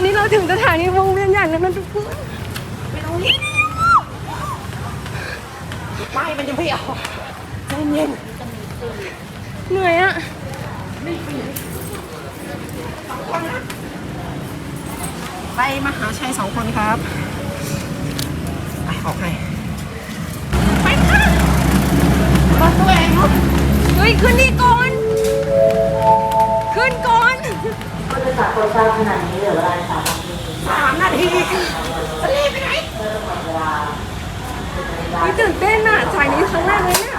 อนนี้เราถึงสถานีวงเวียนใหญ่แล้วนะทุกคนไม่ต้องรีบไม่มันยังไม่เอาใจเย็นเหนื่อยอะไปมหาชัยสองคนครับ ไปออกให้ไปค่ะมาตัวเองลูกเฮ้ย ขึ้นนี่ก่อน ขึ้นก่อน ผู้โดยสารโปรดทราบขณะนี้เหลือเวลาสามนาทีสามนาทีจะรีบไปไหนเพื่อหมดเวลาเฮ้ยตื่นเต้นอะสายนี้ครั้งแรกเลยเนี่ย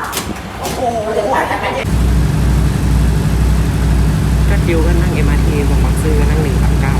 โอ้โหก็ดิวก็นั่ง MRT บางบักซื้อก็นั่งหนึ่งสามเก้า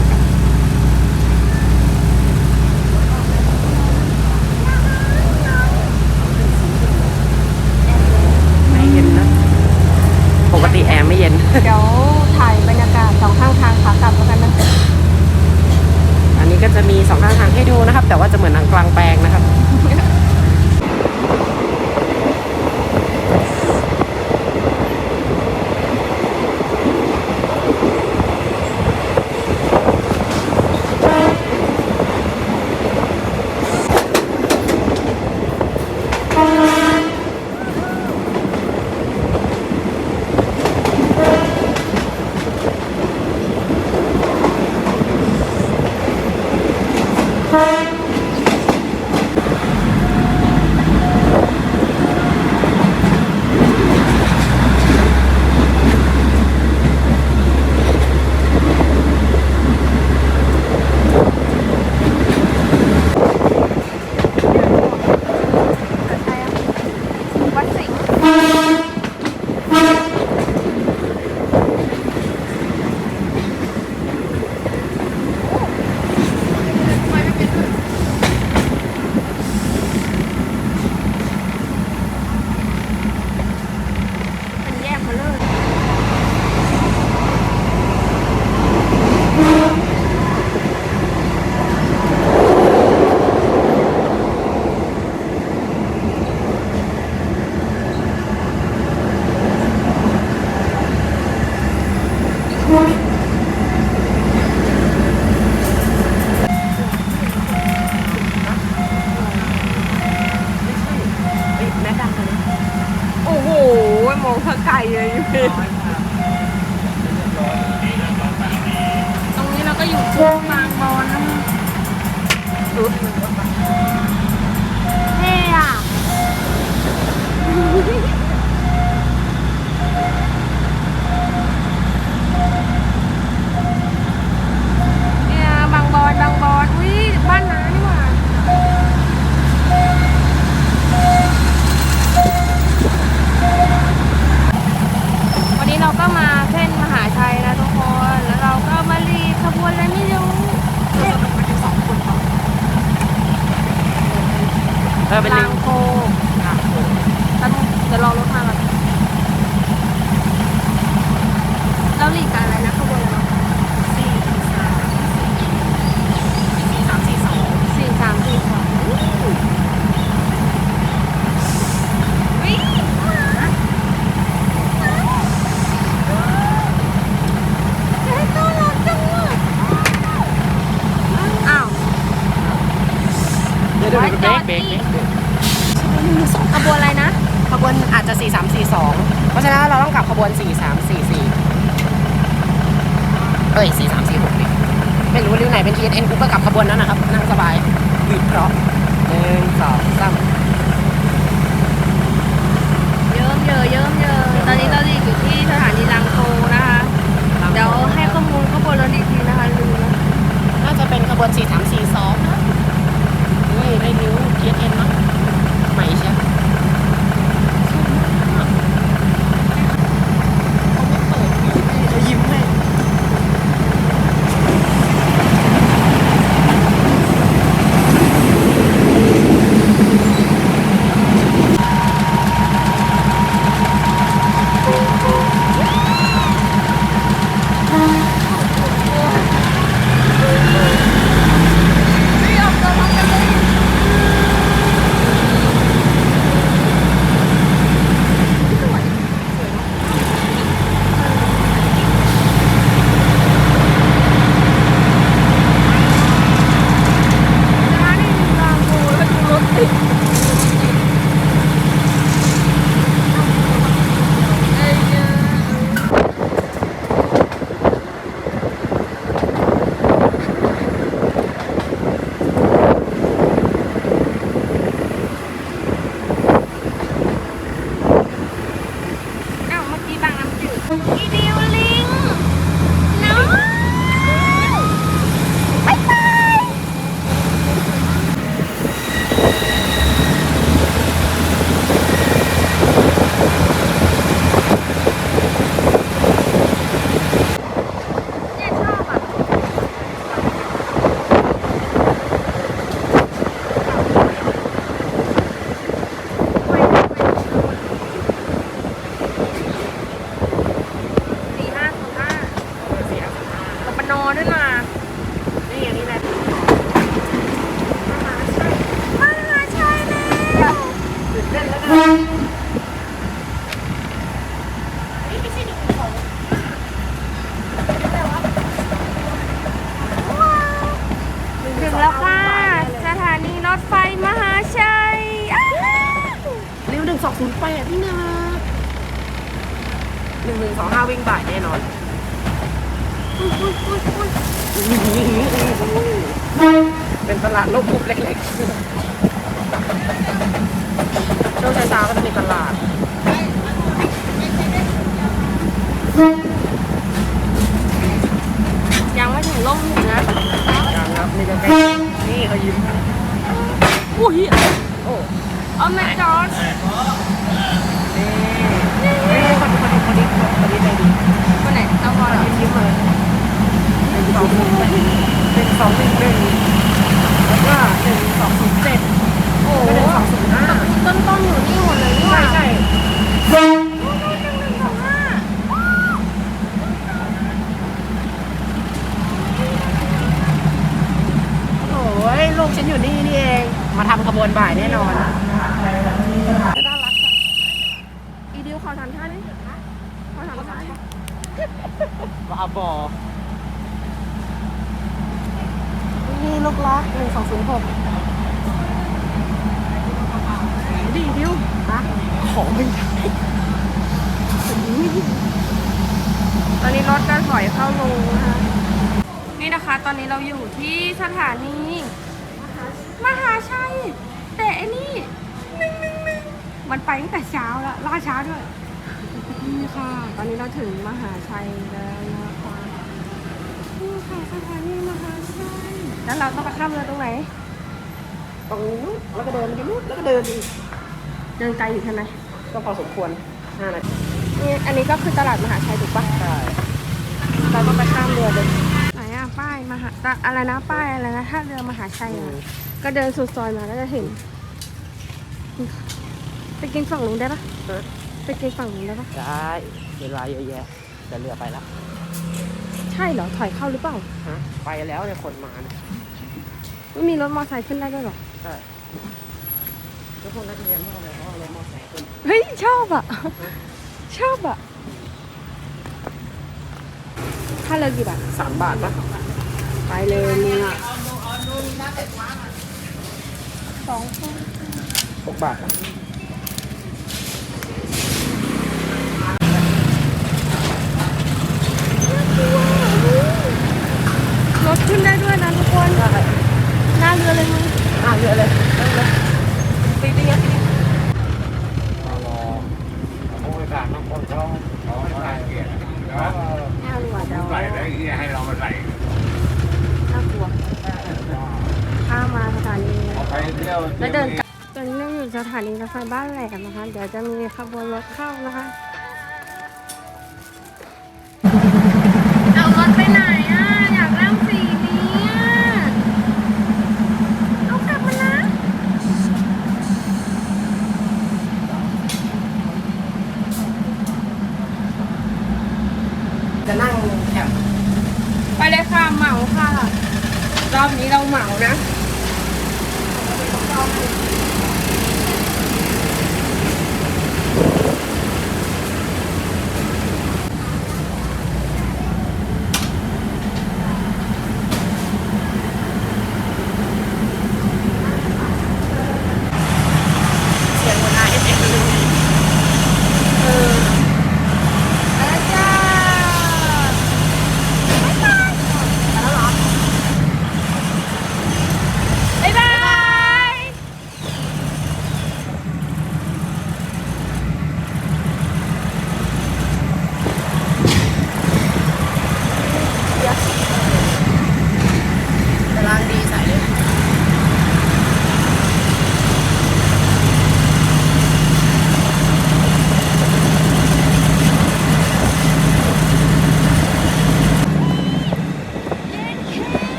โอ้โหมองสกไกลเลยพี่ตรงนี้เราก็อยู่ช่วงบางบอนนะเท่อะเนี่ยบางบอนบางบอนอุ้ยบ้านน้านี่หว่า วันนี้ เราก็มาเส้นมหาชัยนะทุกคน แล้วเราก็มารีขบวนอะไรไม่รู้เออเป็นลาลิงงโคแป๊บนึงเดี๋ยวรอรถมาก่อนเราหลีกกันอะไรนะขบวนอะไรนะ สี่สามสี่สอง สี่สามสี่สองวิ่งเฮ้ยน่ารักจังเลยอ้าว เดี๋ยวเดี๋ยวเบรกเบรกเบรกเบรก ขบวนอะไรนะ ขบวนอาจจะ 4 3 4 2 เพราะฉะนั้นเราต้องกลับขบวน 4 3 4 4 เอ้ย 4 3 4 6ดิไม่รู้ริ้วไหนเป็น TNN กูก็กลับขบวนนั้นนะครับ นั่งสบายวิเคราะห์หนึ่งสองสามเยิ้มเยอะเยิ้มเยอะตอนนี้เราอยู่ที่สถานีลังโคนะคะ เดี๋ยวให้ข้อมูลข้อมูลเราอีกทีนะคะลืมแล้วน่าจะเป็นขบวน 4 3 4 2 นะ นี่ได้ริ้ว TNN เอยู่นี่นี่เอง มาทำขบวนบ่ายแน่นอนน่ารักจังอีดิวขอทำท่านี้ขอทำท่านบ้าบอนี่ลูกรักหนึ่งสองศูนย์หกดีดิวฮะขอไม่ได้ตอนนี้รถก็ถอยเข้าลงนะคะนี่นะคะ ตอนนี้เราอยู่ที่สถานี มหาชัย แต่อันนี้หนึ่งหนึ่งหนึ่งมันไปตั้งแต่เช้าแล้วล่าช้าด้วย นี่ค่ะ ตอนนี้เราถึงมหาชัยแล้วนะคะนี่ค่ะสถานีมหาชัย แล้วเราต้องไปข้ามเรือตรงไหน ตรงนู้นแล้วก็เดินไปนู้นแล้วก็เดินอีกเดินไกลอยู่ใช่ไหมก็พอสมควรห้านาทีนี่อันนี้ก็คือตลาดมหาชัยถูกปะใช่เราต้องไปข้ามเรือเลยไหนอะป้าย มหาตะอะไรนะป้ายอะไรนะท่าเรือมหาชัยอะก็เดินสุดซอยมาก็จะเห็น ไปกินฝั่งนู้นได้ปะไปกินฝั่งนู้นได้ปะได้เวลาเยอะแยะแต่เรือไปแล้วใช่เหรอถอยเข้าหรือเปล่าฮะไปแล้วเนี่ยคนมาเนี่ยไม่มีรถมอเตอร์ไซค์ขึ้นได้ด้วยเหรอใช่แล้วพวกนักเรียนพ่อเลยเขาเอารถมอเตอร์ไซค์ขึ้นเฮ้ยชอบอะชอบอะค่าเรือกี่บาทสามบาทปะ ไปเลยมึงอะสองคนหกบาทปะรถขึ้นได้ด้วยนะทุกคนหน้าเรือเลยมึงอะเยอะเลยเยอะเลยตีตีตีผู้บริการบางคนเขาเขาให้การเกียรติแล้วน่ากลัวเดาใส่แล้วอย่างเงี้ยให้เรามาใส่ น่ากลัวข้ามมาสถานี เอาไปเที่ยว แล้วเดินกลับตอนนี้เราอยู่สถานีรถไฟบ้านแหลมนะคะ เดี๋ยวจะมีขบวนรถเข้านะคะ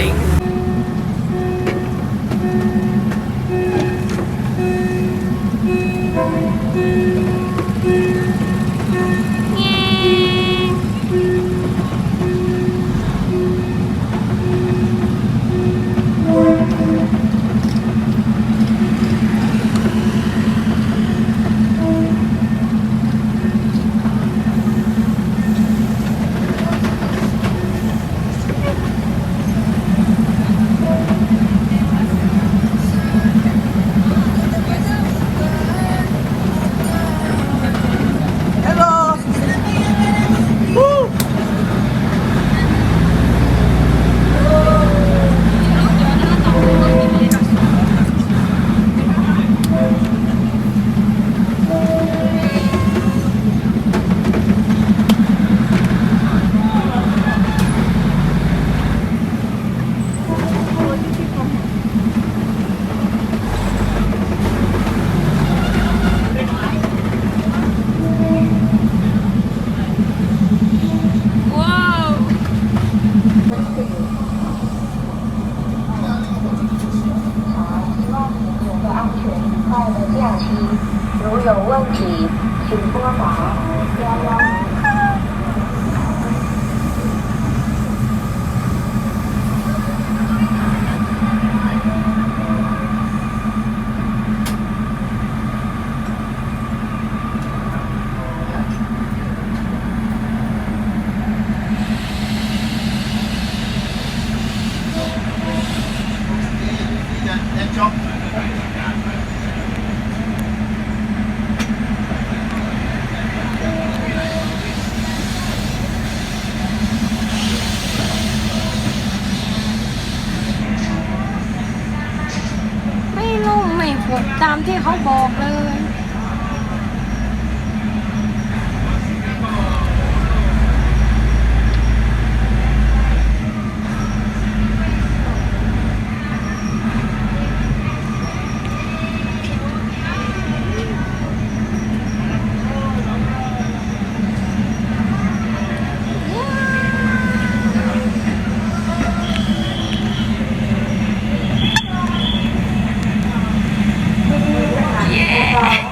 ลิ ตามที่เขาบอกเลย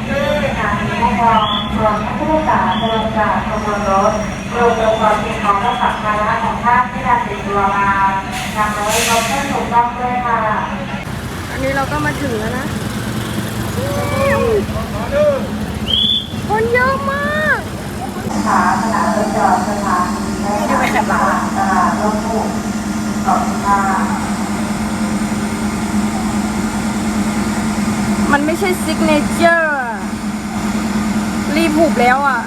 ผู้โดยสารมีผู้ปกครองรวมทั้งผู้โดยสารเดินจากขบวน รถรวมถึงความสิ่งของและสัมภาระของท่านที่นำติดตัวมานำรถรถเพื่อถูกต้องด้วยค่ะอันนี้เราก็มาถึงแล้วนะคนเยอะมากขาขณะรถจอดสถานีได้ทางตลาดตลาดร่มผูกขอบคุณค่ะมันไม่ใช่ซิกเนเจอร์อะรีบผูกแล้วอะ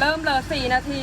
เริ่มเลย4นาที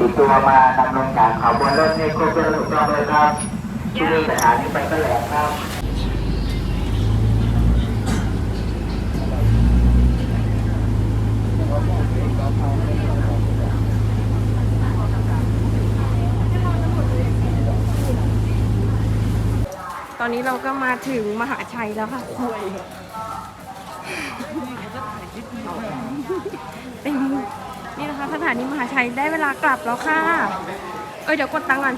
ติดตัวมานำลงจากขบวนรถให้ครบถ้วนและถูกต้องเลยครับ ที่สถานีไปกันแหลมครับตอนนี้เราก็มาถึงมหาชัยแล้วค่ะเต็ม นี่นะคะสถานีมหาชัยได้เวลากลับแล้วค่ะ เออเดี๋ยวกดตังค์ก่อน